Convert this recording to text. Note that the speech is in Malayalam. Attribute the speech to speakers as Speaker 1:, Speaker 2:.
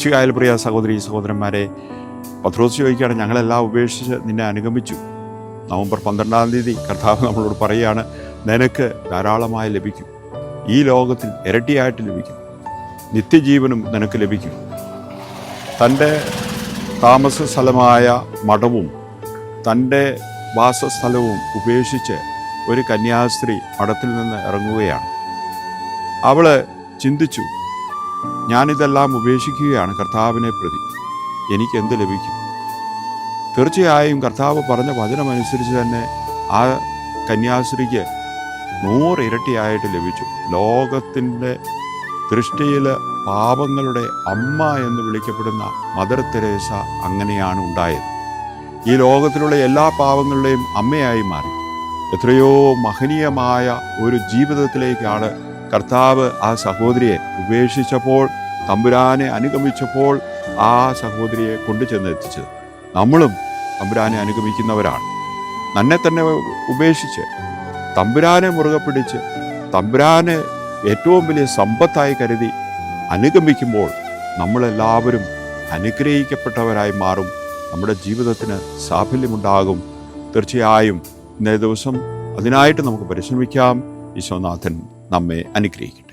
Speaker 1: മിശികായൽ പ്രിയ സഹോദരി സഹോദരന്മാരെ പത്രോസ് ചോദിക്കുകയാണ് ഞങ്ങളെല്ലാം ഉപേക്ഷിച്ച് നിന്നെ അനുഗമിച്ചു. നവംബർ പന്ത്രണ്ടാം തീയതി കർത്താവ് നമ്മളോട് പറയുകയാണ് നിനക്ക് ധാരാളമായി ലഭിക്കും. ഈ ലോകത്തിൽ ഇരട്ടിയായിട്ട് ലഭിക്കും. നിത്യജീവനും നിനക്ക് ലഭിക്കും. തന്റെ താമസ സ്ഥലമായ മഠവും തന്റെ വാസസ്ഥലവും ഉപേക്ഷിച്ച് ഒരു കന്യാസ്ത്രീ മഠത്തിൽ നിന്ന് ഇറങ്ങുകയാണ്. അവൾ ചിന്തിച്ചു ഞാനിതെല്ലാം ഉപേക്ഷിക്കുകയാണ് കർത്താവിനെ പ്രതി. എനിക്ക് എന്ത് ലഭിക്കും? തീർച്ചയായും കർത്താവ് പറഞ്ഞ വചനമനുസരിച്ച് തന്നെ ആ കന്യാസ്ത്രീക്ക് നൂറ് ഇരട്ടിയായിട്ട് ലഭിച്ചു. ലോകത്തിന്റെ ദൃഷ്ടിയിൽ പാപങ്ങളുടെ അമ്മ എന്ന് വിളിക്കപ്പെടുന്ന മദർ തെരേസ അങ്ങനെയാണ് ഉണ്ടായത്. ഈ ലോകത്തിലുള്ള എല്ലാ പാവങ്ങളുടെയും അമ്മയായി മാറി. എത്രയോ മഹനീയമായ ഒരു ജീവിതത്തിലേക്കാണ് കർത്താവ് ആ സഹോദരിയെ ഉപേക്ഷിച്ചപ്പോൾ തമ്പുരാനെ അനുഗമിച്ചപ്പോൾ ആ സഹോദരിയെ കൊണ്ടു ചെന്ന് എത്തിച്ചത് നമ്മളും തമ്പുരാനെ അനുഗമിക്കുന്നവരാണ്. നന്നെ തന്നെ ഉപേക്ഷിച്ച് തമ്പുരാനെ മുറുകെ പിടിച്ച് തമ്പുരാനെ ഏറ്റവും വലിയ സമ്പത്തായി കരുതി അനുഗമിക്കുമ്പോൾ നമ്മളെല്ലാവരും അനുഗ്രഹിക്കപ്പെട്ടവരായി മാറും. നമ്മുടെ ജീവിതത്തിന് സാഫല്യമുണ്ടാകും. തീർച്ചയായും ഇന്നേ ദിവസം അതിനായിട്ട് നമുക്ക് പരിശ്രമിക്കാം. ഈശോനാഥൻ നമ്മെ അനുഗ്രഹിക്കട്ടെ.